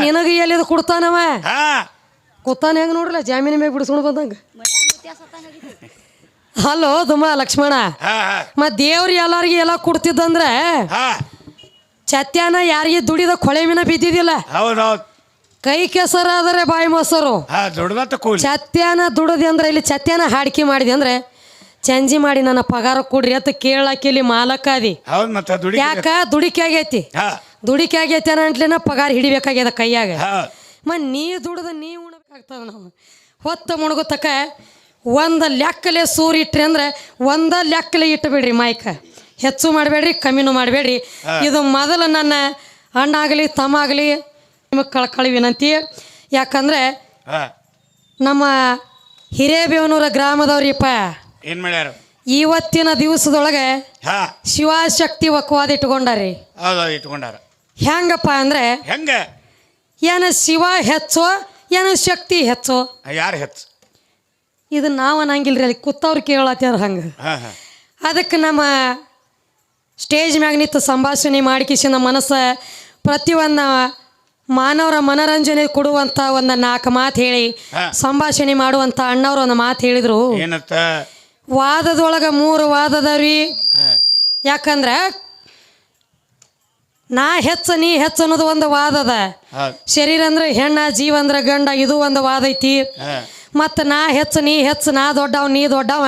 ನಿನಗ ಎಲ್ಲಿದ ಕೊಡ್ತಾನವ ಹಾ. ಕೂತಾನ ಹೆಂಗ್ ನೋಡ್ರಲ್ಲ? ಜಾಮೀನ್ ಮ್ಯಾಗ ಬಿಡಿಸ್ಕೊಂಡು ಬಂದಂಗ. ಹಲೋ ದುಮ್ಮ ಲಕ್ಷ್ಮಣ. ಮತ್ ಹಾ. ಮ ದೇವ್ರು ಎಲ್ಲಾರ್ಗಿ ಎಲ್ಲ ಕೊಡ್ತಿದ್ದಂದ್ರೆ ಹಾ. ಚತ್ಯಾನ ಯಾರಿಗೆ ದುಡಿದ ಕೊಳೆ ಮೀನ ಬಿದ್ದಿದ್ದಿಲ್ಲ. ಹೌದು ಕೈ ಕೆಸರಾದರೆ ಬಾಯಿ ಮೊಸರು. ಚತ್ಯಾನ ದುಡದಿ ಅಂದ್ರೆ ಇಲ್ಲಿ ಚತ್ಯಾನ ಹಾಡಿಕೆ ಮಾಡಿದೆ ಅಂದ್ರೆ ಚಂಜಿ ಮಾಡಿ ನನ್ನ ಪಗಾರ ಕೊಡ್ರಿ ಅಂತ ಕೇಳಕ್ಕೆ ಇಲ್ಲಿ ಮತ್ತೆ ದುಡಿ ಯಾಕ? ದುಡಿಕೆ ಆಗೈತಿ. ಹಾ. ದುಡಿಕೆ ಆಗೈತೆ ಅಂತಲೇನ ಪಗಾರ ಹಿಡಿಬೇಕಾಗ್ಯದ ಕೈಯಾಗ. ಮತ್ತು ನೀ ದುಡ್ದ ನೀ ಉಣಬೇಕಾಗ್ತದ ನಾವು ಹೊತ್ತ ಮುಣಗುತ್ತಕ ಒಂದು ಲೆಕ್ಕಲೆ ಸೂರು ಇಟ್ರಿ ಅಂದ್ರೆ ಒಂದ ಲೆಕ್ಕಲೆ ಇಟ್ಟು ಬಿಡ್ರಿ ಮೈಕ. ಹೆಚ್ಚು ಮಾಡಬೇಡ್ರಿ ಕಮ್ಮಿನೂ ಮಾಡಬೇಡ್ರಿ. ಇದು ಮೊದಲು ನನ್ನ ಅಣ್ಣ ಆಗಲಿ ತಮ್ಮ ಆಗಲಿ ನಿಮಗೆ ಕಳ್ಕೊಳ್ಳಿ ವಿನಂತಿ. ಯಾಕಂದ್ರೆ ನಮ್ಮ ಹಿರೇಬೇವನೂರ ಗ್ರಾಮದವ್ರಿಪ್ಪ ಏನ್ ಮಾಡ್ಯಾರ? ಇವತ್ತಿನ ದಿವಸದೊಳಗೆ ಶಿವಶಕ್ತಿ ಒಕ್ಕವಾದ ಇಟ್ಕೊಂಡಾರಿ ಇಟ್ಕೊಂಡಾರ. ಹೆಂಗಪ್ಪ ಅಂದ್ರೆ ಹೆಂಗ? ಏನ ಶಿವ ಹೆಚ್ಚು ಏನ ಶಕ್ತಿ ಹೆಚ್ಚು? ಯಾರು ಹೆಚ್ಚು? ಇದು ನಾವು ಅನ್ನಂಗಿಲ್ರಿ ಅಲ್ಲಿ ಕೂತವ್ರು ಕೇಳತ್ತಾರ ಹಂಗೆ. ಅದಕ್ಕೆ ನಮ್ಮ ಸ್ಟೇಜ್ ಮ್ಯಾಗ ನಿಂತು ಸಂಭಾಷಣೆ ನಮ್ಮ ಮನಸ್ಸ ಪ್ರತಿಯೊಂದು ಮಾನವರ ಮನರಂಜನೆ ಕೊಡುವಂಥ ಒಂದು ನಾಲ್ಕು ಮಾತು ಹೇಳಿ. ಸಂಭಾಷಣೆ ಮಾಡುವಂಥ ಅಣ್ಣವ್ರು ಒಂದು ಮಾತು ಹೇಳಿದರು. ವಾದದೊಳಗೆ ಮೂರು ವಾದದವ್ರಿ ಯಾಕಂದ್ರೆ ನಾ ಹೆಚ್ಚ ನೀ ಹೆಚ್ಚ ಅನ್ನೋದು ಒಂದು ವಾದ ಅದ. ಶರೀರ ಅಂದ್ರೆ ಹೆಣ್ಣ ಜೀವ ಅಂದ್ರೆ ಗಂಡ ಇದು ಒಂದು ವಾದ ಐತಿ. ಮತ್ತ ನಾ ಹೆಚ್ಚ ನೀ ಹೆಚ್ಚ ನಾ ದೊಡ್ಡವ ನೀ ದೊಡ್ಡವ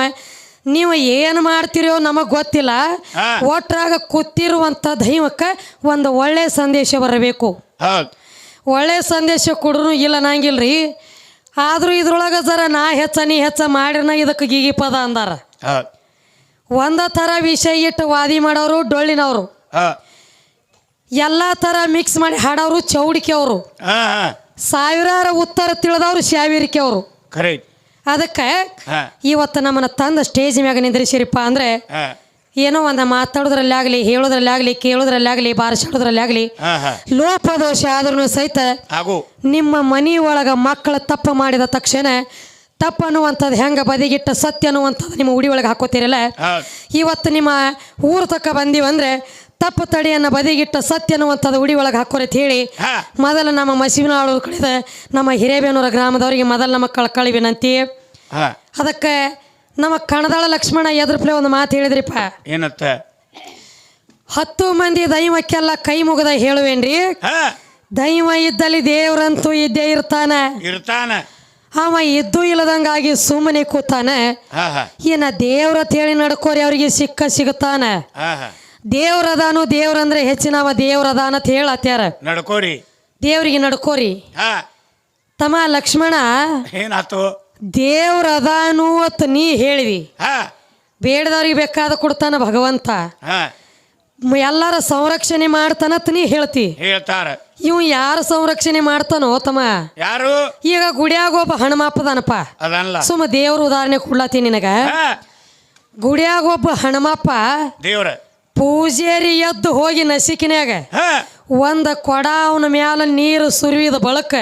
ನೀವು ಏನು ಮಾಡ್ತಿರೋ ನಮಗೆ ಗೊತ್ತಿಲ್ಲ. ಒಟ್ರಾಗ ಕೂತಿರುವಂಥ ದೈವಕ್ಕೆ ಒಂದು ಒಳ್ಳೆಯ ಸಂದೇಶ ಬರಬೇಕು. ಒಳ್ಳೆ ಒಳ್ಳೆಯ ಸಂದೇಶ ಕೊಡ್ರು ಇಲ್ಲ ನಂಗಿಲ್ರಿ. ಆದರೂ ಇದ್ರೊಳಗೆ ಜರ ನಾ ಹೆಚ್ಚ ನೀ ಹೆಚ್ಚ ಮಾಡಿರ್ನ ಇದಕ್ಕೆ ಗೀಗಿ ಪದ ಅಂದಾರ. ಒಂದ ಥರ ವಿಷಯ ಇಟ್ಟು ವಾದಿ ಮಾಡೋರು ಡೊಳ್ಳಿನವರು. ಎಲ್ಲ ಥರ ಮಿಕ್ಸ್ ಮಾಡಿ ಹಾಡೋರು ಚೌಡಿಕೆ ಅವರು ಹಾ ಹಾ. ಸಾವಿರಾರು ಉತ್ತರ ತಿಳಿದವರು ಶಾವಿರಿಕೆಯವರು. ಅದಕ್ಕೆ ಹಾ. ಇವತ್ತು ನಮ್ಮನ್ನ ತಂದ ಸ್ಟೇಜ್ ಮ್ಯಾಗ ನಿಂದ್ರಿಸಿರಿಪ್ಪ ಅಂದ್ರೆ ಹಾ. ಏನೋ ಒಂದು ಹೇಳೋದ್ರಲ್ಲಿ ಆಗ್ಲಿ ಕೇಳೋದ್ರಲ್ಲಿ ಆಗ್ಲಿ ಹಾ ಹಾ ಲೋಪದೋಷ ಆದ್ರೂ ಸಹಿತ ಹಾಗೂ. ನಿಮ್ಮ ಮನಿ ಒಳಗ ಮಕ್ಕಳ ತಪ್ಪು ಮಾಡಿದ ತಕ್ಷಣ ತಪ್ಪು ಅನ್ನುವಂಥದ್ದು ಹೆಂಗೆ ಬದಿಗಿಟ್ಟ ಸತ್ಯ ಅನ್ನುವಂಥದ್ದು ನಿಮ್ಮ ಉಡಿ ಒಳಗೆ ಹಾಕೋತೀರಲ್ಲ? ಹೌದು. ಇವತ್ತು ನಿಮ್ಮ ಊರು ತಕ್ಕ ಬಂದೀವಂದ್ರೆ ತಪ್ಪು ತಡೆಯನ್ನ ಬದಿಗಿಟ್ಟ ಸತ್ಯ ಅನ್ನುವಂಥದ್ದು ಉಡಿ ಒಳಗೆ ಹಾಕೋರಿ ಅಂತ ಹೇಳಿ ಮೊದಲು ನಮ್ಮ ಮಸಿವಿನಾಳು ಕಳೆದ ನಮ್ಮ ಹಿರೇಬೇನೂರ ಗ್ರಾಮದವರಿಗೆ ಮೊದಲು ನಮ್ಮ ಕಳ್ಕಳಿ ವಿನಂತಿ ಅದಕ್ಕೆ ನಮ್ಮ ಕಣದಾಳ ಲಕ್ಷ್ಮಣ ಎದುರುಪ್ಲೆ ಒಂದು ಮಾತು ಹೇಳಿದ್ರಿಪ್ಪ. ಏನತ್ತ? ಹತ್ತು ಮಂದಿ ದೈವಕ್ಕೆಲ್ಲ ಕೈ ಮುಗದ ಹೇಳುವೇನ್ರಿ? ದೈವ ಇದ್ದಲ್ಲಿ ದೇವ್ರಂತೂ ಇದ್ದೇ ಇರ್ತಾನ. ಇರ್ತಾನ. ಅವ ಇದ್ದು ಇಲ್ಲದಂಗಾಗಿ ಸುಮ್ಮನೆ ಕೂತಾನ. ಏನ ದೇವ್ರ ತೇಳಿ ನಡ್ಕೋರಿ ಅವರಿಗೆ ಸಿಕ್ಕ ಸಿಗುತ್ತಾನ. ದೇವ್ರದಾನು ದೇವ್ರಂದ್ರೆ ಹೆಚ್ಚಿನವ ದೇವ್ರದಾನ ಅಂತ ಹೇಳತ್ಯಾರ ನಡ್ಕೋರಿ. ದೇವ್ರಿಗೆ ನಡ್ಕೋರಿ. ಹಾ. ತಮ್ಮ ಲಕ್ಷ್ಮಣ ಏನಾತು? ದೇವ್ರದಾನು ಅಂತ ನೀ ಹೇಳಿದಿ. ಹಾ. ಬೇಡದವ್ರಿಗೆ ಬೇಕಾದ ಕೊಡ್ತಾನ ಭಗವಂತ. ಹಾ. ಎಲ್ಲರ ಸಂರಕ್ಷಣೆ ಮಾಡ್ತಾನತ್ ನೀ ಹೇಳ್ತಿ. ಹೇಳ್ತಾರ. ಇವ್ ಯಾರ ಸಂರಕ್ಷಣೆ ಮಾಡ್ತಾನೋ ತಮ್ಮ? ಯಾರು? ಈಗ ಗುಡಿಯಾಗ ಒಬ್ಬ ಹಣಮಪ್ಪದಾನಪ್ಪ ಅದಲ್ಲ. ಸುಮ್ಮ ದೇವ್ರ ಉದಾಹರಣೆ ಕೊಡ್ಲತ್ತೀನಿ ನಿನಗ. ಗುಡಿಯಾಗ ಒಬ್ಬ ಹಣಮಪ್ಪ ದೇವ್ರ. ಪೂಜಾರಿ ಎದ್ದು ಹೋಗಿ ನಸಿಕಿನ್ಯಾಗ ಒಂದ ಕೊಡ ಅವನ ಮ್ಯಾಲ ನೀರು ಸುರಿವಿದ ಬಳಕ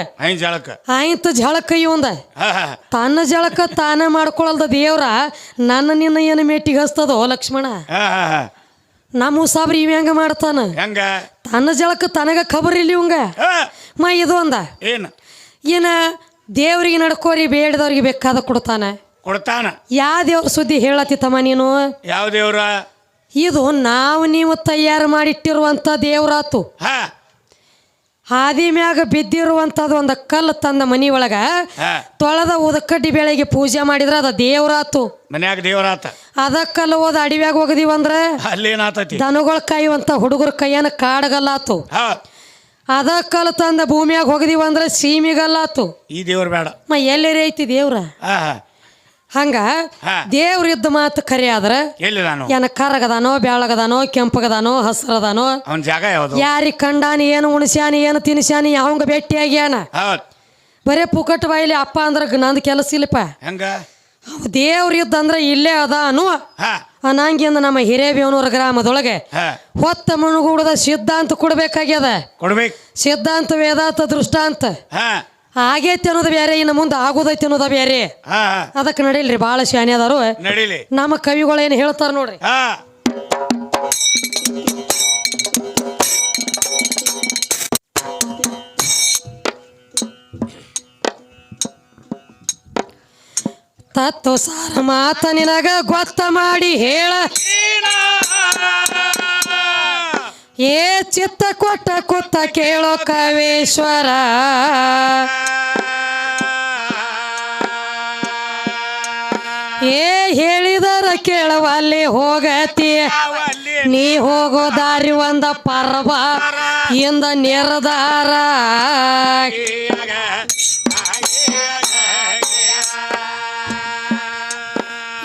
ಆಯ್ತು ಜಳಕ ಇವಂದ. ತನ್ನ ಜಳಕ ತಾನ ಮಾಡ್ಕೊಳಲ್ದ ದೇವ್ರ ನನ್ನ ನಿನ್ನ ಏನು ಮೇಟಿಗೆ ಹಸ್ತದೋ ಲಕ್ಷ್ಮಣ? ಹಾ ಹಾ ನಮ್ಮ ಸಾಬ್ರಿ ಇವ ಹೆಂಗ ಮಾಡ್ತಾನ? ತನ್ನ ಜಳಕ ತನಗ ಖಬರ್ ಇಲ್ಲಿ ಇವಂಗ. ಮ ಇದು ಅಂದ ಏನ? ಏನ ದೇವ್ರಿಗೆ ನಡ್ಕೋರಿ ಬೇಡದವ್ರಿಗೆ ಬೇಕಾದ ಕೊಡ್ತಾನ. ಕೊಡ್ತಾನ. ಯಾ ದೇವ್ರ ಸುದ್ದಿ ಹೇಳತ್ತಿತ್ತಮ್ಮ ನೀನು? ಯಾವ ದೇವ್ರ? ಇದು ನಾವು ನೀವು ತಯಾರು ಮಾಡಿಟ್ಟಿರುವಂಥ ದೇವರಾತು. ಹಾದಿ ಮ್ಯಾಗ ಬಿದ್ದಿರುವಂಥದ್ದು ಒಂದು ಕಲ್ಲು ತಂದ ಮನಿ ಒಳಗ ಹಾ. ತೊಳೆದ ಉದಕಡ್ಡಿ ಬೆಳಗ್ಗೆ ಪೂಜೆ ಮಾಡಿದ್ರೆ ಅದ ದೇವರಾತು. ಮನ್ಯಾಗ ದೇವರಾತ. ಅದ ಕಲ್ಲು ಹೋದ ಅಡಿವ್ಯಾಗ ಹೋಗದಿವಂದ್ರ ಅಲ್ಲೇನಾತತಿ? ದನಗಳ ಕಾಯುವಂತ ಹುಡುಗರ ಕೈಯನ್ನ ಕಾಡಗಲ್ಲಾತು. ಅದ ಕಲ್ಲು ತಂದ ಭೂಮಿಯಾಗ ಹೋಗದಿವಂದ್ರ ಸೀಮಿಗಲ್ಲಾತು. ಈ ದೇವ್ರ ಬೇಡ. ಮ ಎಲ್ಲರಿ ಐತಿ ದೇವ್ರ? ಹಂಗ. ದೇವ್ರ ಇದ್ದ ಮಾತು ಕರೆ ಆದ್ರ ಎಲ್ಲಿ ನಾನು? ಏನ ಕರಗದಾನೋ ಬ್ಯಾಳಗದಾನೋ ಕೆಂಪಗದಾನೋ ಹಸ್ರದಾನೋ? ಅವನ ಜಾಗ ಯಾವುದು? ಯಾರಿಗೆ ಕಂಡಾನಿ ಏನು ಉಣಸ್ಯಾನಿ ಏನು ತಿನ್ಸ್ಯಾನಿ ಯಾವಂಗ ಭೇಟಿಯಾಗ್ಯಾನ ಹೌದ್. ಬರೇ ಪುಕಟ್ ಬಾಯಿಲಿ ಅಪ್ಪ ಅಂದ್ರೆ ನಂದ್ ಕೆಲಸ ಇಲ್ಲಪ್ಪ. ಹೆಂಗ? ದೇವ್ರ ಅಂದ್ರ ಇಲ್ಲೇ ಅದಾನು ಹಾ. ಅನ್ನಂಗಿಂದ ನಮ್ಮ ಹಿರೇಬೇವನೂರ ಗ್ರಾಮದೊಳಗೆ ಹಾ. ಹೊತ್ತ ಮುಣುಗೂಡದ ಸಿದ್ಧಾಂತ ಕೊಡ್ಬೇಕಾಗ್ಯದ. ಕೊಡ್ಬೇಕು. ಸಿದ್ಧಾಂತ ವೇದಾಂತ ದೃಷ್ಟಾಂತ. ಹಾ. ಆಗೈತಿ ಅನ್ನೋದು ಬೇರೆ ಇನ್ನು ಮುಂದೆ ಆಗೋದೈತಿ ಅನ್ನೋದು ಬೇರೆ. ಹಾ ಅದಕ್ಕೆ ನಡೀಲ್ರಿ ಭಾಳ ಶಾನೆ ಅದಾರು. ನಮ್ಮ ಕವಿಗಳು ಏನು ಹೇಳ್ತಾರ ನೋಡ್ರಿ. ಹಾ. ತತ್ವ ಸಾರ ಮಾತ ನಿನಗ ಗೊತ್ತ ಮಾಡಿ ಹೇಳ. ಏ ಚಿತ್ತ ಕೊಟ್ಟ ಕುತ್ತ ಕೇಳೋ ಕವೇಶ್ವರ. ಏ ಹೇಳಿದರ ಕೇಳವಲ್ಲಿ ಹೋಗತಿ. ನೀ ಹೋಗೋ ದಾರಿ ಒಂದ ಪರ್ವ, ಇಂದ ನಿರ್ಧಾರ.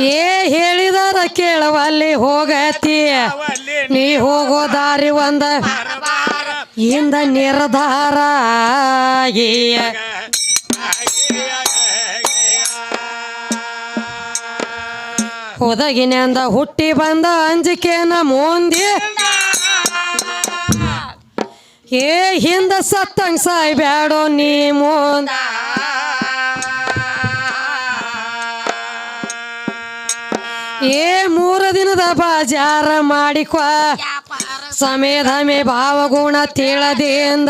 ಏ ಹೇಳಿದರ ಕೇಳವಲ್ಲಿ ಹೋಗತಿ. ನೀ ಹೋಗೋ ದಾರಿ ಒಂದ ಇಂದ ನಿರ್ಧಾರ ಹೊದಗಿನಿಂದ ಹುಟ್ಟಿ ಬಂದ ಅಂಜಿಕೆನ ಮುಂದೆ. ಏ ಹಿಂದ ಸತ್ತಂಗ್ ಸಾಯ್ಬ್ಯಾಡೋ ನೀ ಮುಂದ ಏ ಮೂರು ದಿನದ ಬಾಜಾರ ಮಾಡಿಕೊ. ಸಮೇಧಮೆ ಭಾವಗುಣ ತಿಳದಿಂದ.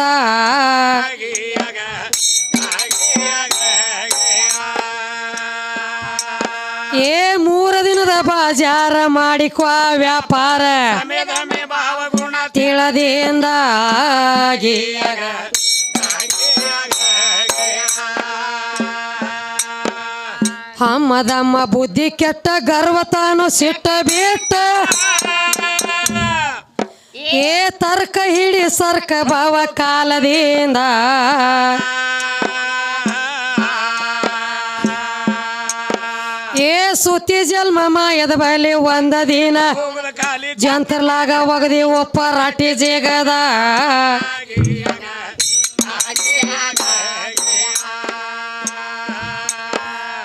ಏ ಮೂರ ದಿನದ ಬಾಜಾರ ಮಾಡಿಕೊ ವ್ಯಾಪಾರ. ತಿಳದಿಂದ. ಹಮ್ಮದಮ್ಮ ಬುದ್ಧಿ ಕೆಟ್ಟ ಗರ್ವತಾನು ಸಿಟ್ಟ ಬಿಟ್ಟ. ಏ ತರ್ಕ ಹಿಡಿ ಸರ್ಕ ಭಾವ ಕಾಲದಿಂದ. ಏ ಸುತ್ತಿ ಜನ್ಮ ಮಾಯದ ಬಲಿ ಒಂದ ದಿನ. ಜಂತರ್ಲಾಗ ಒಗದಿ ಒಪ್ಪ ರಾಟಿ ಜೇಗದ.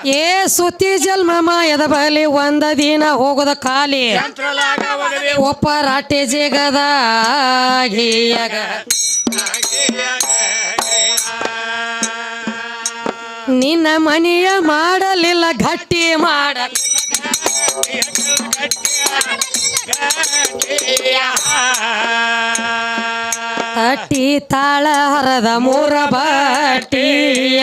ಏ ಸುತ್ತಿ ಜನ್ಮ ಮಾಯದ ಬಲಿ ಒಂದ ದಿನ ಹೋಗದ ಖಾಲಿ. ಒಪ್ಪ ರಾಟೆ ಜೇಗದ ನಿನ್ನ ಮನೆಯ ಮಾಡಲಿಲ್ಲ ಗಟ್ಟಿ ಮಾಡ. ತಟ್ಟಿ ತಾಳ ಹರದ ಮೂರ ಬಟ್ಟಿಯ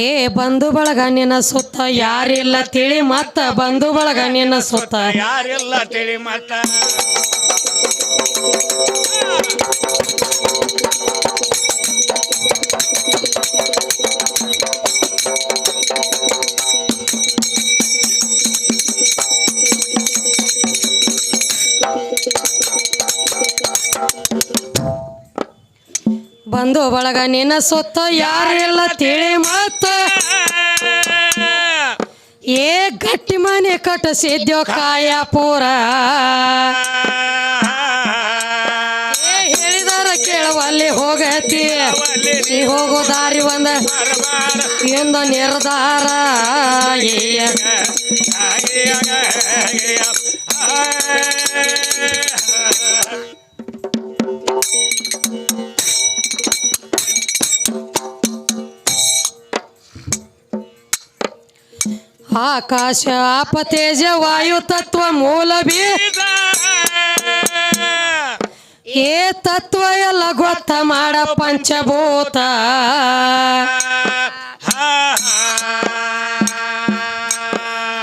ಏ ಬಂಧು ಬಳಗ ನಿನ್ನ ಸುತ್ತ ಯಾರಿಲ್ಲ ತಿಳಿ ಮತ್ತ? ಬಂಧು ಬಳಗ ನಿನ್ನ ಸುತ್ತ. ಯಾರಿಲ್ಲ ತಿಳಿ ಮತ್ತ? ಬಂಧು ಬಳಗ ನಿನ್ನ ಸುತ್ತ ಯಾರಿಲ್ಲ ತಿಳಿ ಮತ್ತ? ಮನೆ ಕಟ್ಟಿಸಿದ್ಯೋ ಕಾಯ ಪೂರ ಏ ಹೇಳಿದಾರ ಕೇಳವಲ್ಲಿ ಹೋಗತಿ. ನೀ ಹೋಗೋ ದಾರಿ ಒಂದ ಇಂದ ನಿರ್ಧಾರ. ಆಕಾಶ ಆಪ ತೇಜ ವಾಯು ತತ್ವ ಮೂಲ ಬೀಜ ಏ ತತ್ವ ಎಲ್ಲ ಗೊತ್ತ ಮಾಡ ಪಂಚಭೂತ.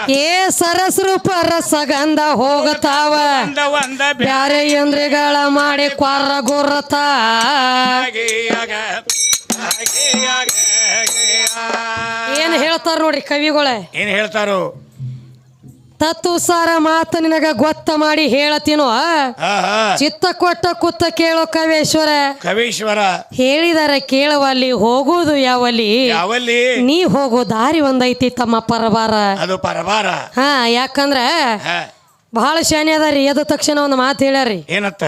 ಏ ಸರಸ್ರೂಪ ರಸಗಂಧ ಹೋಗತಾವ. ಬ್ಯಾರೆ ಇಂದ್ರಿಗಳ ಮಾಡಿ ಕೊರ್ರ ಗುರ್ರತ ಹೇಳ್ತಾರ ನೋಡ್ರಿ ಕವಿಗಳ. ಏನ್ ಹೇಳ್ತಾರು? ತತ್ತು ಸಾರ ಮಾತು ನಿನಗ ಗೊತ್ತ ಮಾಡಿ ಹೇಳತೀನೋ ಚಿತ್ತ ಕೊಟ್ಟ ಕುತ್ತ ಕೇಳೋ ಕವೇಶ್ವರ. ಕವೇಶ್ವರ. ಹೇಳಿದಾರ ಕೇಳವಲ್ಲಿ ಹೋಗುವುದು ಯಾವಲ್ಲಿ? ಯಾವಲ್ಲಿ? ನೀ ಹೋಗೋ ದಾರಿ ಒಂದೈತಿ ತಮ್ಮ ಪರಬಾರ ಅದು ಪರಬಾರ ಹಾ ಯಾಕಂದ್ರ ಬಹಳ ಶಾನೆ ಅದಾರಿ ಎದ ತಕ್ಷಣ ಒಂದು ಮಾತು ಹೇಳ್ಯಾರಿ. ಏನತ್ತ?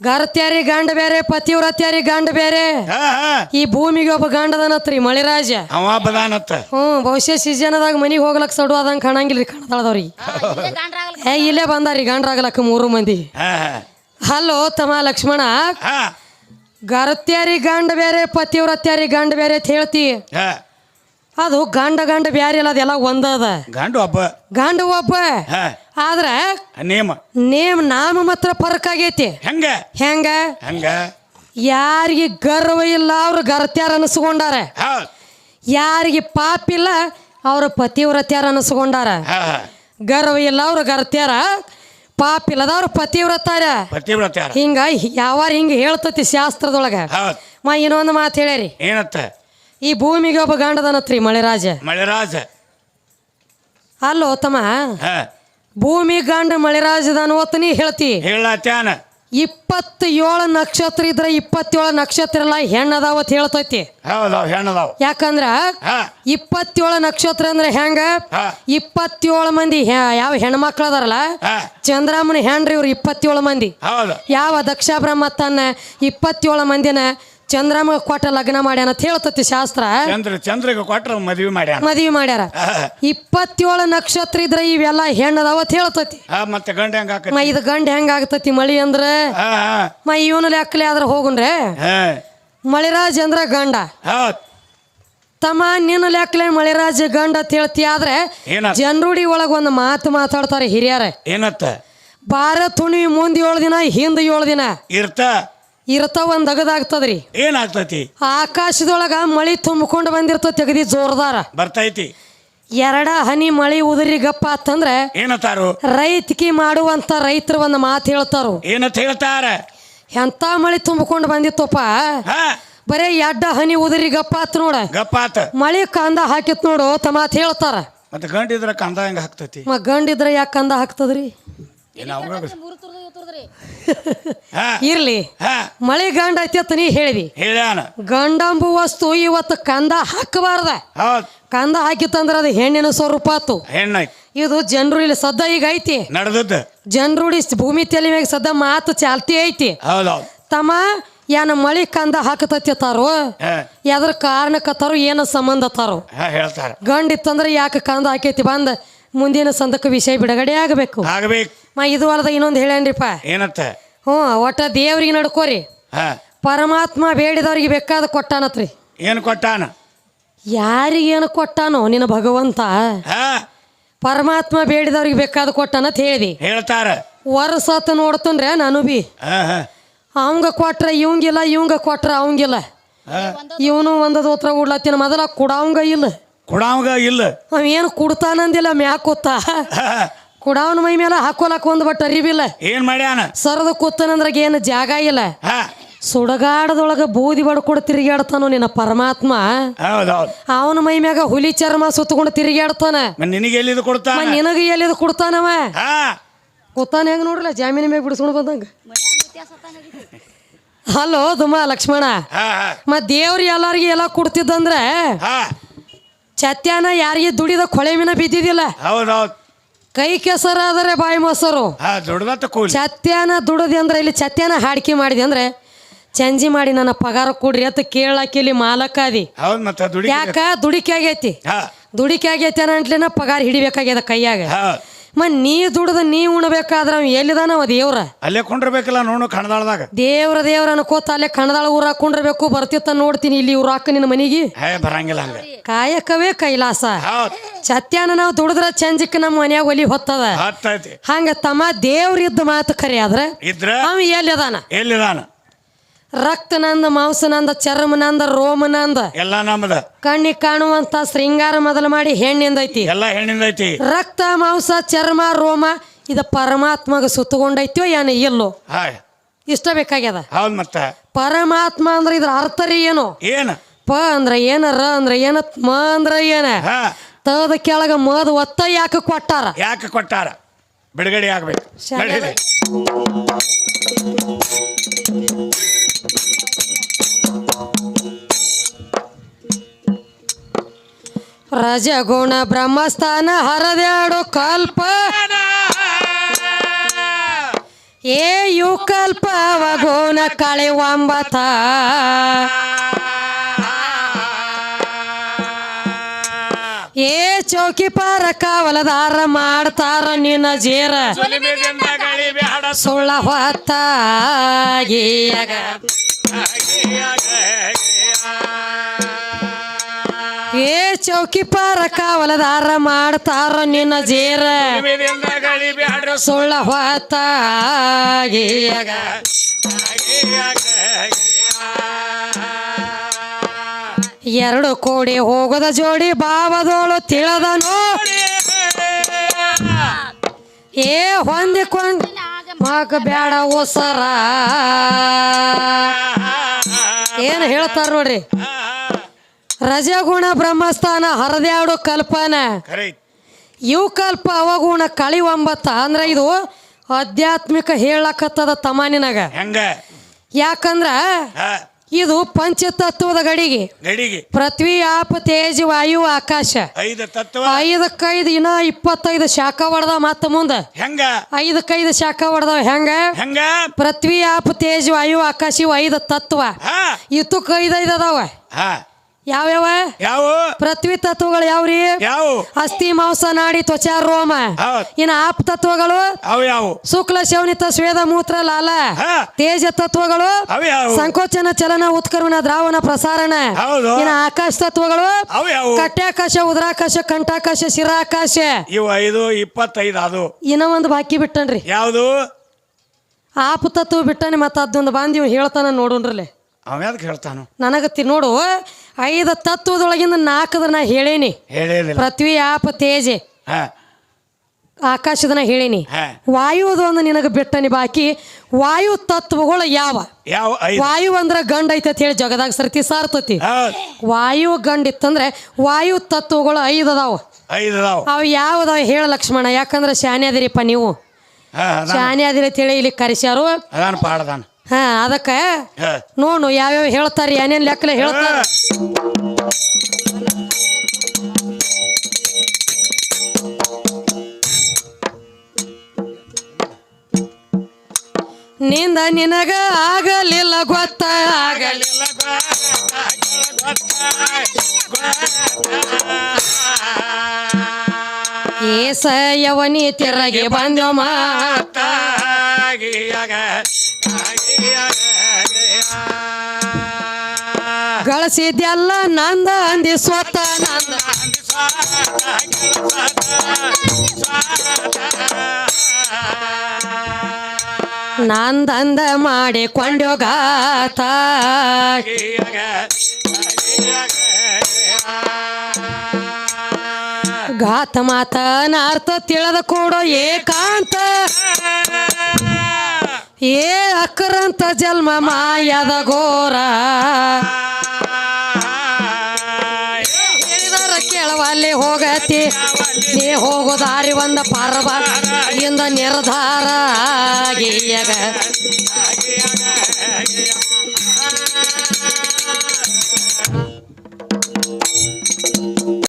ಗರತ್ಯಾರಿ ಗಂಡ ಬೇರೆ ಪತಿವ್ರತ್ಯಾರಿ ಗಂಡ ಬೇರೆ ಹಾ ಹಾ. ಈ ಭೂಮಿಗೆ ಒಬ್ಬ ಗಂಡದನತ್ರಿ ಮಳಿರಾಜ. ಅವ ಬದಾನತ್ತ ಹ್ಞೂ ಬಹುಶಃ ಸೀಸನದಾಗ ಮನಿಗೆ ಹೋಗ್ಲಕ್ ಸಡು ಅದಂಗ ಕಾಣಂಗಿಲ್ರಿ ಕಾಣತಾಳದವ್ರಿ. ಏ ಇಲ್ಲೇ ಬಂದಾರಿ ಗಂಡ್ರಾಗಲಕ್ಕ ಮೂರು ಮಂದಿ. ಹಾ ಹಲೋ ತಮ್ಮ ಲಕ್ಷ್ಮಣ. ಹಾ. ಗರತ್ಯಾರಿ ಗಂಡ ಬೇರೆ ಪತಿವ್ರತ್ಯಾರಿ ಗಂಡ ಬೇರೆ ಅಂತ ಹೇಳ್ತಿ. ಹಾ. ಅದು ಗಂಡ ಗಂಡ ಬ್ಯಾರೆ ಇಲ್ಲ ಅದೆಲ್ಲ ಒಂದದ ಗಂಡು ಒಬ್ಬ. ಗಂಡ ಒಬ್ಬ. ಹಾ. ಆದ್ರೆ ನೇಮ. ನೇಮ್ ನಾಮ ಮಾತ್ರ ಫರಕ್ ಆಗೈತಿ. ಹೆಂಗ? ಹೆಂಗ? ಹೆಂಗ? ಯಾರಿಗೆ ಗರ್ವ ಇಲ್ಲ ಅವ್ರು ಗರ್ತ್ಯಾರ ಅನಿಸ್ಕೊಂಡಾರ. ಯಾರಿಗೆ ಪಾಪ ಇಲ್ಲ ಅವ್ರ ಪತಿವ್ರತ್ಯಾರ ಅನಿಸ್ಕೊಂಡಾರ. ಗರ್ವ ಇಲ್ಲ ಅವ್ರು ಪಾಪ ಇಲ್ಲದವ್ರ ಪತಿವ್ರತಾರ ಪತಿವ್ರತಾರ ಹಿಂಗ ಯಾವಾರ ಹಿಂಗ ಹೇಳ್ತತಿ ಶಾಸ್ತ್ರದೊಳಗ. ಮಾ ಇನ್ನೊಂದು ಮಾತು ಹೇಳ್ಯಾರಿ. ಏನತ್ತ? ಈ ಭೂಮಿಗೆ ಒಬ್ಬ ಗಂಡದನತ್ರಿ ಮಳೆರಾಜ. ಮಳೆರಾಜ. ಅಲ್ಲೋ ತಮ್ಮ. ಭೂಮಿ ಗಂಡ ಮಳೆರಾಜದನ ಒತ್ತ ನೀ ಹೇಳ್ತಿ. ಹೇಳತ್ಯಾನ. ಇಪ್ಪತ್ತೇಳು ನಕ್ಷತ್ರ ಇದ್ರೆ ಇಪ್ಪತ್ತೇಳು ನಕ್ಷತ್ರ ಎಲ್ಲ ಹೆಣ್ಣದಾವತ್ ಹೇಳ್ತೈತಿ. ಹೌದವ್ ಹೆಣ್ಣದಾವ್. ಯಾಕಂದ್ರ ಇಪ್ಪತ್ತೇಳು ನಕ್ಷತ್ರ ಅಂದ್ರೆ ಹೆಂಗ? ಇಪ್ಪತ್ತೇಳು ಮಂದಿ ಹೆ- ಯಾವ ಹೆಣ್ಮಕ್ಳು ಅದಾರಲ್ಲ ಚಂದ್ರಾಮನ್ ಚಂದ್ರಮ್ಮನ ಹೆಣ್ರಿ ಇವ್ರು ಇಪ್ಪತ್ತೇಳು ಮಂದಿ. ಹೌದು. ಯಾವ ದಕ್ಷ ಬ್ರಹ್ಮ ತನ್ನ ಇಪ್ಪತ್ತೇಳು ಮಂದಿನ ಚಂದ್ರಮ್ಮ ಕೊಟ್ಟ ಲಗ್ನ ಮಾಡ್ಯಾನ ಅಂತ ಹೇಳ್ತತಿ ಶಾಸ್ತ್ರ. ಚಂದ್ರ ಚಂದ್ರಗೆ ಕೊಟ್ರ ಮದ್ವಿ ಮಾಡ್ಯಾನ. ಮದ್ವಿ ಮಾಡ್ಯಾರ. ಇಪ್ಪತ್ತೇಳು ನಕ್ಷತ್ರ ಇದ್ರ ಇವೆಲ್ಲ ಹೆಣ್ಣದವ ಹೇಳ್ತತಿ. ಹಾ ಮತ್ತೆ ಗಂಡ ಹೆಂಗ ಮ ಇದು ಗಂಡ ಹೆಂಗ ಆಗ್ತತಿ ಮಳಿ ಅಂದ್ರ? ಮ ಇವನ ಲೆಕ್ಕಲೆ ಆದ್ರ ಹೋಗುನ್ರೆ? ಮಳಿರಾಜ್ ಅಂದ್ರ ಗಂಡ. ತಮ್ಮ ನಿನ್ನ ಲೆಕ್ಕಲೆ ಮಳಿರಾಜ್ ಗಂಡ ಅಂತ ಹೇಳ್ತಿ ಆದ್ರೆ ಜನರುಡಿ ಒಳಗ ಒಂದು ಮಾತು ಮಾತಾಡ್ತಾರೆ ಹಿರಿಯರ. ಏನತ್ತ ಭಾರತ್ ಹುಣ್ಣಿಮೆ ಮುಂದೆ ಏಳು ದಿನ ಹಿಂದೆ ಏಳು ದಿನ. ಇರ್ತ? ಇರ್ತಾವ ಒಂದ್ ಅಗದಾಗ್ತದ್ರಿ. ಏನಾಗ್ತತಿ? ಆಕಾಶದೊಳಗ ಮಳಿ ತುಂಬಿಕೊಂಡು ಬಂದಿರ್ತತಿ ಅಗದಿ ಜೋರ್ದಾರ. ಬರ್ತೈತಿ. ಎರಡ ಹನಿ ಮಳಿ ಉದುರಿ ಗಪ್ಪ ಅಂತಂದ್ರೆ ಏನತ್ತಾರು ರೈತಕಿ ಮಾಡುವಂತ ರೈತರು ಒಂದು ಮಾತು ಹೇಳ್ತಾರು. ಏನತ್ ಹೇಳ್ತಾರ? ಎಂತ ಮಳಿ ತುಂಬಿಕೊಂಡು ಬಂದಿತ್ತಪ್ಪ? ಹಾ. ಬರೇ ಎಡ್ಡ ಹನಿ ಉದುರಿ ಗಪ್ಪ ಆತ್ ನೋಡ. ಗಪ್ಪಾತ ಮಳಿ ಕಂದ ಹಾಕಿತ್ ನೋಡು ತಮಾತ್ ಹೇಳ್ತಾರ. ಮತ್ತೆ ಗಂಡಿದ್ರ ಕಂದ ಹೆಂಗ ಹಾಕ್ತತಿ? ಮ ಗಂಡಿದ್ರ ಯಾಕೆ ಕಂದ ಹಾಕ್ತದ್ರಿ? ಏನ ಅವಾಗ ಹಾ. ಇರ್ಲಿ. ಹಾ. ಮಳೆ ಗಂಡ ಐತಿ ಅಂತ ನೀ ಹೇಳಿದಿ. ಹೇಳ್ಯಾನ ಗಂಡಂಬು ವಸ್ತು ಇವತ್ತು ಕಂದ ಹಾಕಬಾರ್ದ. ಹೌದ್. ಕಂದ ಹಾಕಿತ್ತಂದ್ರ ಅದು ಹೆಣ್ಣಿನ ಸ್ವರೂಪ ಆತು. ಇದು ಜನರು ಇಲ್ಲಿ ಸದ್ದ ಈಗ ಐತಿ. ನಡೆದ ಜನರು ಭೂಮಿ ತಲೆ ಮ್ಯಾಗ ಸದ್ದ ಮಾತು ಚಾಲ್ತಿ ಐತಿ. ಹೌದೌದ್ ತಮ್ಮ ಏನ ಮಳಿ ಕಂದ ಹಾಕತತಿ ತಾರು ಹಾ. ಯಾವ್ದ್ರ ಕಾರಣಕ್ಕತ್ತಾರು ಏನು ಸಂಬಂಧ ತಾರೋ ಹಾ ಹೇಳ್ತಾರ. ಗಂಡ ಇತ್ತಂದ್ರೆ ಯಾಕೆ ಕಂದ ಹಾಕೈತಿ ಬಂದ? ಮುಂದಿನ ಸಂದಕ್ಕೆ ವಿಷಯ ಬಿಡುಗಡೆ ಆಗಬೇಕು. ಆಗ್ಬೇಕು. ಮ ಇದು ಅಲ್ಲದ ಇನ್ನೊಂದು ಹೇಳೇನ್ರಿಪ್ಪ? ಏನತ್ತ ಹ್ಞೂ ಒಟ್ಟ ದೇವ್ರಿಗೆ ನಡ್ಕೋರಿ. ಹಾ. ಪರಮಾತ್ಮ ಬೇಡಿದವ್ರಿಗೆ ಬೇಕಾದ ಕೊಟ್ಟಾನತ್ರಿ. ಏನು ಕೊಟ್ಟಾನ? ಯಾರಿಗೇನು ಕೊಟ್ಟಾನೋ ನಿನ್ನ ಭಗವಂತ? ಹಾ. ಪರಮಾತ್ಮ ಬೇಡಿದವ್ರಿಗೆ ಬೇಕಾದ ಕೊಟ್ಟಾನಂತ ಹೇಳಿದಿ. ಹೇಳ್ತಾರ. ವರ್ಷತ್ ನೋಡ್ತನ್ರೆ ನಾನು ಬಿ. ಹಾ ಹಾ. ಅವಂಗ ಕೊಟ್ರ ಇವಂಗಿಲ್ಲ ಇವಂಗ ಕೊಟ್ರ ಅವಂಗಿಲ್ಲ. ಇವನು ಒಂದದ ಉತ್ತರ ಉಡ್ಲತ್ತಿನ ಮೊದಲ ಕೊಡವಂಗ ಇಲ್ಲ. ಕೊಡಾವಂಗ ಇಲ್ಲ. ಅವೇನು ಕುಡ್ತಾನಂದಿಲ್ಲ ಮ್ಯಾಕ್ ಕೂತ. ಕುಡಾವನ ಮೈ ಮೇಲೆ ಹಾಕೋಲಕ್ ಒಂದು ಬಟ್ ಅರಿವಿಲ್ಲ. ಏನ್ ಮಾಡ್ಯಾನ? ಸರದ ಕೂತನಂದ್ರಾಗ ಏನು ಜಾಗ ಇಲ್ಲ. ಸುಡಗಾಡದೊಳಗ ಬೂದಿ ಬಡ್ಕೊಂಡು ತಿರುಗಾಡ್ತಾನೋ ನಿನ್ನ ಪರಮಾತ್ಮ. ಹೌದೌದ್. ಅವನ ಮೈ ಮ್ಯಾಗ ಹುಲಿ ಚರ್ಮ ಸುತ್ತಕೊಂಡು ತಿರುಗಾಡ್ತಾನ ನಿನಗೆ ಎಲ್ಲಿದು ಕೊಡ್ತಾನ? ನಿನಗೆ ಎಲ್ಲಿದು ಕೊಡ್ತಾನವ ಹಾ. ಕೂತಾನ ಹೆಂಗ್ ನೋಡ್ರಲ್ಲ ಜಾಮೀನ ಮ್ಯಾಗ ಬಿಡಿಸ್ಕೊಂಡು ಬಂದಂಗ. ಹಲೋ ದುಮ್ಮ ಲಕ್ಷ್ಮಣ. ಮತ್ ದೇವ್ರು ಎಲ್ಲಾರ್ಗಿ ಎಲ್ಲ ಕೊಡ್ತಿದ್ದಂದ್ರೆ ಚತ್ಯಾನ ಯಾರಿಗೆ ದುಡಿದ ಕೊಳೆ ಮೀನ ಬಿದ್ದಿದ್ದಿಲ್ಲ? ಹೌದೌದ್. ಕೈ ಕೆಸರಾದರೆ ಬಾಯಿ ಮೊಸರು. ಹಾ ದೊಡ್ಡದತ್ತ ಕೂಲಿ. ಚತ್ಯಾನ ದುಡದಿ ಅಂದ್ರೆ ಇಲ್ಲಿ ಚತ್ಯಾನ ಹಾಡಿಕೆ ಮಾಡಿದೆ ಅಂದ್ರೆ ಚಂಜಿ ಮಾಡಿ ನನ್ನ ಪಗಾರ ಕೊಡ್ರಿ ಅಂತ ಕೇಳಾಕ ಇಲ್ಲಿ ಮಾಲಕಾದಿ ಹೌದ್ ಮತ್ತ ದುಡಿ ಯಾಕ? ದುಡಿಕೆ ಆಗೈತಿ. ಹಾ. ದುಡಿಕೆ ಆಗೈತಿ ಅನ್ನಟ್ಲಿನ ಪಗಾರ ಹಿಡಿಬೇಕಾಗ್ಯದ ಕೈಯಾಗ. ಮ ನೀ ದುಡ್ದ ನೀ ಉಣಬೇಕಾದ್ರ ಅವ ಎಲ್ಲಿದಾನ ಅವ ದೇವ್ರ? ಅಲ್ಲೇ ಕೊಂಡ್ರಬೇಕಲ್ಲ ನೋಡು ಕಣದಾಳದಾಗ. ದೇವ್ರ ದೇವ್ರ ಅನ್ಕೋತ ಅಲ್ಲೇ ಕಣದಾಳ ಊರ ಹಾಕೊಂಡಿರ್ಬೇಕು ಬರ್ತಿತ್ತ ನೋಡ್ತೀನಿ ಇಲ್ಲಿ ಊರ ಹಾಕ ನಿನ್ನ ಮನಿಗೆ. ಹೇ ಬರಂಗಿಲ್ಲ ಹಂಗ. ಕಾಯಕವೇ ಕೈಲಾಸ. ಹೌದ್. ಸತ್ಯಾನ ನಾವು ದುಡಿದ್ರ ಚಂಜಿಕ್ ನಮ್ಮ ಮನ್ಯಾಗ ಒಲಿ ಹೊತ್ತದ. ಹತ್ತೈತಿ. ಹಂಗ ತಮ್ಮ ದೇವ್ರಿದ್ದ ಮಾತು ಖರೆ ಆದ್ರ ಇದ್ರ? ಅವ ಎಲ್ಲಿದಾನ? ಎಲ್ಲಿದಾನ? ರಕ್ತ ಮಾಂಸನಂದ ಚರ್ಮನಂದ ರೋಮನಂದ ಚರ್ಮ ನಂದ ರೋಮ ನಂದ ಎಲ್ಲ ನಮ್ದ. ಕಣ್ಣಿಗೆ ಕಾಣುವಂತ ಶೃಂಗಾರ ಮೊದಲು ಮಾಡಿ ಹೆಣ್ಣಿಂದೈತಿ ಎಲ್ಲ ಹೆಣ್ಣಿಂದ ಐತಿ. ರಕ್ತ ಮಾಂಸ ಚರ್ಮ ರೋಮ ಇದು ಪರಮಾತ್ಮಗ ಸುತ್ತಕೊಂಡೈತೋ ಏನ ಇಲ್ಲೋ? ಇಷ್ಟ ಬೇಕಾಗ್ಯದ? ಹೌದ್ ಮತ್ತ. ಪರಮಾತ್ಮ ಅಂದ್ರೆ ಇದ್ರ ಅರ್ಥ ರೀ ಏನು? ಏನ? ಪ ಅಂದ್ರ ಏನ ರ ಅಂದ್ರ ಏನ ಮ ಅಂದ್ರ ಏನ? ಹಾ. ತದ ಕೆಳಗ ಮದ ಒತ್ತ ಯಾಕೆ ಕೊಟ್ಟಾರ? ಯಾಕೆ ಕೊಟ್ಟಾರ? ಬಿಡುಗಡೆ ಆಗ್ಬೇಕು. ರಜಗುಣ ಬ್ರಹ್ಮಸ್ಥಾನ ಹರದ್ಯಾಡು ಕಲ್ಪ ಏ ಯು ಕಲ್ಪ ವಗುಣ ಕಳೆ ಒಂಬತ್ತ ಏ ಚೌಕಿ ಪಾರ ಕಾವಲದಾರ ಮಾಡ್ತಾರ ನಿನ್ನ ಜೇರ ಸುಳ್ಳ ಹೊತ್ತಾಗಿಯಾಗ ಏ ಚೌಕಿ ಪಾರ ಕಾವಲದಾರ ಮಾಡ್ತಾರ ನಿನ್ನ ಜೇರ. ಸುಳ್ಳ ಹೊತ್ತಾಗಿಯಾಗ ಎರಡು ಕೋಡಿ ಹೋಗದ ಜೋಡಿ ಬಾವದೋಳು ತಿಳದನು. ಏ ಹೊಂದಿಕೊಂಡ ಮಗ ಬ್ಯಾಡ ಓಸರ. ಏನು ಹೇಳ್ತಾರ ನೋಡ್ರಿ? ರಜಗುಣ ಬ್ರಹ್ಮಸ್ಥಾನ ಹರದ್ಯಾಡು ಕಲ್ಪನ. ಇವು ಕಲ್ಪ ಅವಗುಣ ಕಳಿ ಒಂಬತ್ತ ಅಂದ್ರೆ ಇದು ಆಧ್ಯಾತ್ಮಿಕ ಹೇಳಕತ್ತದ ತಮಾನಿನಾಗ ನಿನಗ. ಹೆಂಗ? ಯಾಕಂದ್ರ ಇದು ಪಂಚತತ್ವದ ಗಡಿಗೆ. ಗಡಿಗೆ. ಪೃಥ್ವಿ ಆಪ ತೇಜ್ ವಾಯು ಆಕಾಶ. ಐದು ತತ್ವ ಐದಕ್ಕೈದು ಇನ್ನ ಇಪ್ಪತ್ತೈದು ಶಾಖ ಹೊಡೆದ ಮತ್ತ ಮುಂದ. ಹೆಂಗ? ಐದಕ್ಕೈದು ಶಾಖ ಹೊಡೆದ ಹೆಂಗ? ಹೆಂಗ? ಪೃಥ್ವಿ ಆಪ ತೇಜ್ ವಾಯು ಆಕಾಶ ಇವು ಐದು ತತ್ವ. ಇತ್ತು ಐದೈದು ಅದಾವ. ಯಾವ್ಯಾವ? ಯಾವ? ಪೃಥ್ವಿ ತತ್ವಗಳು ಯಾವ್ರಿ? ಯಾವ? ಅಸ್ಥಿ ಮಾಂಸ ನಾಡಿ ತ್ವಚಾ ರೋಮ. ಇನ್ನ ಆಪ್ ತತ್ವಗಳು? ಅವು ಯಾವ? ಶುಕ್ಲ ಶವನಿತ ಸ್ವೇದ ಮೂತ್ರ ಲಾಲ. ತೇಜ ತತ್ವಗಳು? ಸಂಕೋಚನ ಚಲನ ಉತ್ಕರ್ಮಣ ದ್ರಾವಣ ಪ್ರಸಾರಣ. ಇನ್ನು ಆಕಾಶ ತತ್ವಗಳು? ಕಟ್ಟಾಕಾಶ ಉದ್ರಾಕಾಶ ಕಟ್ಯಾಕಾಶ ಉದರಾಕಾಶ ಕಂಠಾಕಾಶ ಶಿರಾಕಾಶ. ಇವು ಐದು ಇಪ್ಪತ್ತೈದು ಅದು. ಇನ್ನ ಒಂದು ಬಾಕಿ ಬಿಟ್ಟನ್ರಿ. ಯಾವುದು? ಆಪ್ ತತ್ವ ಬಿಟ್ಟನೆ ಮತ್ತೆ ಅದೊಂದು ಇವ್ ಹೇಳ್ತಾನ ನೋಡೋಣ್ರಲ್ಲೇ ಅವ್ಯಾದಕ್ಕೆ ಹೇಳ್ತಾನು? ನನಗತ್ತಿ ನೋಡು ಐದು ತತ್ವದೊಳಗಿಂದ ನಾಲ್ಕದ ನಾ ಹೇಳೇನಿ. ಹೇಳಿದಿಲ್ಲ ಪೃಥ್ವಿ ಆಪ ತೇಜೆ. ಹಾ. ಆಕಾಶದ ನಾ ಹೇಳೇನಿ. ಹಾ. ವಾಯುವುದು ಒಂದು ನಿನಗೆ ಬಿಟ್ಟನಿ ಬಾಕಿ. ವಾಯು ತತ್ವಗಳು ಯಾವ? ಯಾವ ಐದು? ವಾಯು ಅಂದ್ರೆ ಗಂಡ ಐತೆ ಅಂತ ಹೇಳಿ ಜಗದಾಗ ಸರ್ತಿ ಸಾರ್ತತಿ. ಹೌದ್. ವಾಯು ಗಂಡ ಇತ್ತಂದ್ರೆ ವಾಯು ತತ್ವಗಳು ಐದು ಅದಾವ. ಐದು ಅದಾವ. ಅವು ಯಾವ್ದಾವ ಹೇಳ ಲಕ್ಷ್ಮಣ ಯಾಕಂದ್ರೆ ಶಾನೆ ಅದಿರಿಪ್ಪ ನೀವು. ಹಾ ಅದಾನ. ಶಾನೆ ಅದಿರಿ ಅಂತೇಳಿ ಇಲ್ಲಿ ಕರೆಸ್ಯಾರು. ಅದಾನ ಪಾಡದಾನ. ಹಾ ಅದಕ್ಕೆ ನೋಡು ಯಾವ್ಯಾವ ಹೇಳ್ತಾರೆ ಏನೇನ್ ಲೆಕ್ಕಲೆ ಹೇಳ್ತಾರ. ನಿಂದ ನಿನಗ ಆಗಲಿಲ್ಲ ಗೊತ್ತ ಆಗಲಿಲ್ಲ ಏಸಯವನಿ ತಿರಗಿ ಬಂದ ಮಾತ. ಗಳಿಸಿದ್ಯಲ್ಲ ನಂದ ಅಂದಿ ಸ್ವತ ನಂದ. ನಂದಂದ ಮಾಡಿಕೊಂಡ್ಯೋ ಗಾತ ಗಾತ ಮಾತನ ಅರ್ಥ ತಿಳಿದ ಕೊಡೋ ಏಕಾಂತ. ಏ ಅಕ್ಕರಂತ ಜನ್ಮ ಮಾಯದ ಘೋರ. ಹೇಳಿದರ ಹೋಗತಿ. ನೀ ಹೋಗೋದಾರಿ ಒಂದ ಪರ್ವ. ಇಂದ ನಿರ್ಧಾರ. ಆಗೀಗ